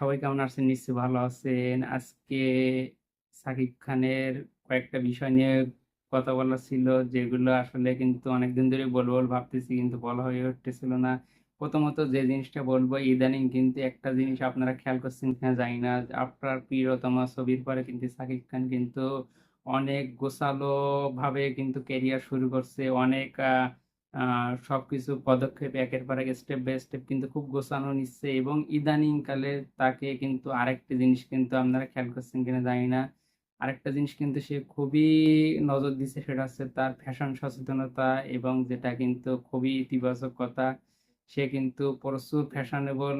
সবাই কেমন আছেন? নিশ্চয়ই ভালো আছেন। আজকে সাকিব খানের কয়েকটা বিষয় নিয়ে কথা বলা ছিল, যেগুলো আসলে কিন্তু অনেকদিন ধরে বলব, ভাবতেছি কিন্তু বলা হয়ে উঠতেছিল না। প্রথমত যে জিনিসটা বলব, ইদানিং কিন্তু একটা জিনিস আপনারা খেয়াল করছেন কিনা জানি না। আপনার প্রিয়তম ছবির পরে কিন্তু সাকিব খান কিন্তু অনেক গোছালোভাবে কিন্তু ক্যারিয়ার শুরু করছে। অনেক আ আ সবকিছু পদক্ষেপ একের পর এক স্টেপ বাই স্টেপ কিন্তু খুব গোছানো নিচ্ছে এবং ইদানিং কালে তাকে কিন্তু আরেকটা জিনিস কিন্তু আপনারা খেয়াল করছেন কিনা জানি না। আরেকটা জিনিস কিন্তু সে খুবই নজর দিচ্ছে সেটা হচ্ছে তার ফ্যাশন সচেতনতা এবং যেটা কিন্তু খুবই ইতিবাচক কথা। সে কিন্তু প্রচুর ফ্যাশনেবল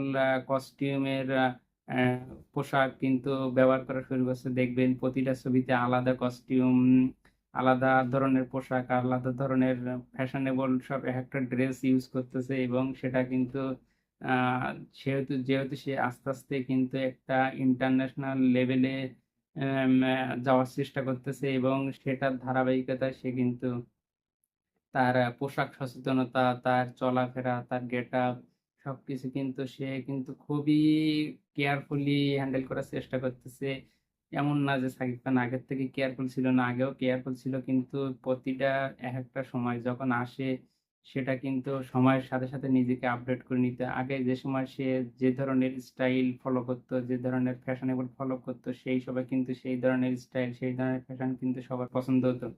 কস্টিউমের পোশাক কিন্তু ব্যবহার করা শুরু করছে। দেখবেন প্রতিটা ছবিতে আলাদা কস্টিউম, আলাদা ধরনের পোশাক, আলাদা ধরনের ফ্যাশনেবল সব একেকটা ড্রেস ইউজ করতেছে এবং সেটা কিন্তু সেহেতু যেহেতু সে আস্তে, আস্তে কিন্তু একটা ইন্টারন্যাশনাল লেভেলে যাওয়ার চেষ্টা করতেছে এবং সেটার ধারাবাহিকতায় সে কিন্তু তার পোশাক সচেতনতা, তার চলাফেরা, তার গেটআপ সবকিছু কিন্তু সে কিন্তু খুবই কেয়ারফুলি হ্যান্ডেল করার চেষ্টা করতেছে। এমন না যে সাকিব খান আগের থেকে কেয়ারফুল ছিল না, আগেও কেয়ারফুল ছিল কিন্তু প্রতিটা এক একটা সময় যখন আসে সেটা কিন্তু সময়ের সাথে, সাথে নিজেকে আপডেট করে নিতে আগে যে সময় সে যে ধরনের স্টাইল ফলো করতো, যে ধরনের ফ্যাশনেবল ফলো করতো সেই সবাই কিন্তু সেই ধরনের স্টাইল, সেই ধরনের ফ্যাশন কিন্তু সবার পছন্দ হতো।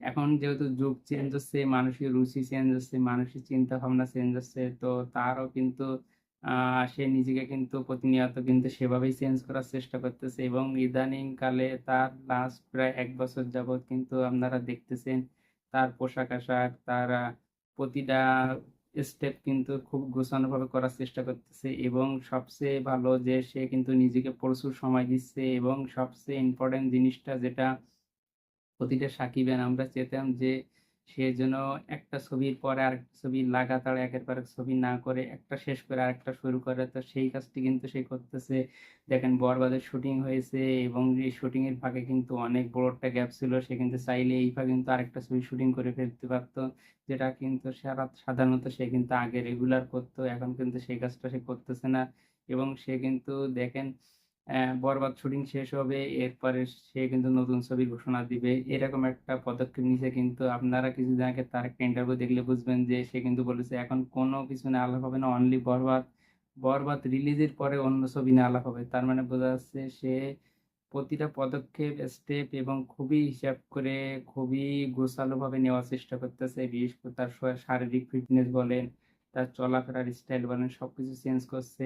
এখন যেহেতু যুগ চেঞ্জ হচ্ছে, মানুষের রুচি চেঞ্জ হচ্ছে, মানুষের চিন্তা ভাবনা চেঞ্জ হচ্ছে। তো তারও কিন্তু সে নিজেকে কিন্তু প্রতিনিয়ত কিন্তু সেভাবেই চেঞ্জ করার চেষ্টা করতেছে এবং ইদানিং কালে তার লাস্ট প্রায় এক বছর যাবৎ কিন্তু আপনারা দেখতেছেন তার পোশাক-আশাক, তার প্রতিটা স্টেপ কিন্তু খুব গোছানোভাবে করার চেষ্টা করতেছে এবং সবচেয়ে ভালো যে সে কিন্তু নিজেকে প্রচুর সময় দিচ্ছে এবং সবচেয়ে ইম্পর্টেন্ট জিনিসটা যেটা প্রতিটা সাকিবের আমরা চেতাম যে সে যেন একটা ছবির পরে আরেকটা ছবি লাগাতার একের পর এক ছবি না করে একটা শেষ করে আরেকটা শুরু করে। তো সেই কাজটি কিন্তু সে করতেছে। দেখেন 'বরবাদের' শুটিং হয়েছে এবং এই শুটিং এর ফাঁকে কিন্তু অনেক বড় একটা গ্যাপ ছিল। সে কিন্তু চাইলে এই ফাঁকে কিন্তু আরেকটা ছবি শুটিং করে ফেলতে পারতো, যেটা কিন্তু সারা সাধারণত সে কিন্তু আগে রেগুলার করতো, এখন কিন্তু সেই কাজটা সে করতেছে না এবং সে কিন্তু দেখেন 'বরবাদ' শুটিং শেষ হবে। এরপরে সে কিন্তু নতুন ছবির ঘোষণা দিবে। এরকম একটা পদক্ষেপ নিছে কিন্তু আপনারা কিছুদিন আগে তার একটা ইন্টারভিউ দেখলে বুঝবেন যে সে কিন্তু বলেছে এখন কোনো কিছু না আলাপ হবে না। অনলি 'বরবাদ'। 'বরবাদ' রিলিজের পরে অন্য ছবি নিয়ে আলাপ হবে। তার মানে বোঝা যাচ্ছে সে প্রতিটা পদক্ষেপ, স্টেপ এবং খুবই হিসাব করে খুবই গোছালোভাবে নেওয়ার চেষ্টা করতেছে। বিশেষ করে তার শারীরিক ফিটনেস বলেন, তার চলাফেরার স্টাইল বলেন সবকিছু চেঞ্জ করছে।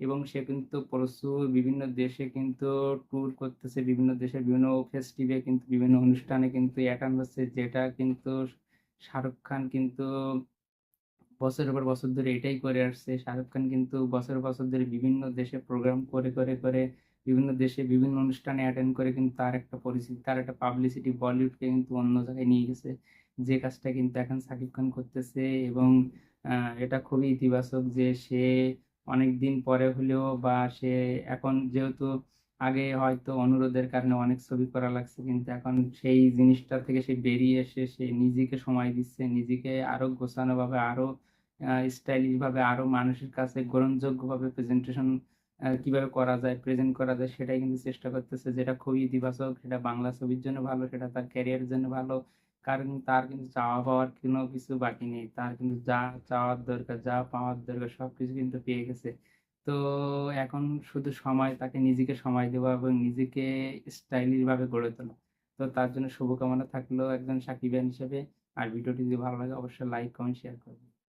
এবং সে কিন্তু প্রচুর বিভিন্ন দেশে কিন্তু ট্যুর করতেছে। বিভিন্ন দেশের বিভিন্ন ফেস্টিভে কিন্তু বিভিন্ন অনুষ্ঠানে কিন্তু অ্যাটেন্ড হচ্ছে। যেটা কিন্তু শাহরুখ খান কিন্তু বছরের পর বছর ধরে এটাই করে আসছে। শাহরুখ খান কিন্তু বছরের বছর ধরে বিভিন্ন দেশে প্রোগ্রাম করে, করে, করে বিভিন্ন দেশে বিভিন্ন অনুষ্ঠানে অ্যাটেন্ড করে কিন্তু তার একটা পরিচিতি, তার একটা পাবলিসিটি বলিউডকে কিন্তু অন্য জায়গায় নিয়ে গেছে। যে কাজটা কিন্তু এখন শাকিব খান করতেছে এবং এটা খুবই ইতিবাচক যে সে অনেকদিন পরে হলেও বা সে এখন যেহেতু আগে হয়তো অনুরোধের কারণে অনেক ছবি করা লাগছে। কিন্তু এখন সেই জিনিসটা থেকে সে বেরিয়ে এসে সে নিজেকে সময় দিচ্ছে। নিজেকে আরও গোছানোভাবে, আরও স্টাইলিশ ভাবে, আরও মানুষের কাছে গ্রহণযোগ্যভাবে প্রেজেন্টেশন কীভাবে করা যায়, প্রেজেন্ট করা যায় সেটাই কিন্তু চেষ্টা করতেছে। যেটা খুবই ইতিবাচক। সেটা বাংলা ছবির জন্য ভালো, সেটা তার ক্যারিয়ারের জন্য ভালো। কারণ তার কিন্তু চাওয়া পাওয়ার কোনো কিছু বাকি নেই। তার কিন্তু যা চাওয়ার দরকার, যা পাওয়ার দরকার সবকিছু কিন্তু পেয়ে গেছে। তো এখন শুধু সময় তাকে নিজেকে সময় দেওয়া এবং নিজেকে স্টাইলিশ ভাবে গড়ে তোলা। তো তার জন্য শুভকামনা থাকল একজন সাকিবিয়ান হিসেবে। আর ভিডিওটি যদি ভালো লাগে অবশ্যই লাইক, কমেন্ট, শেয়ার করবেন।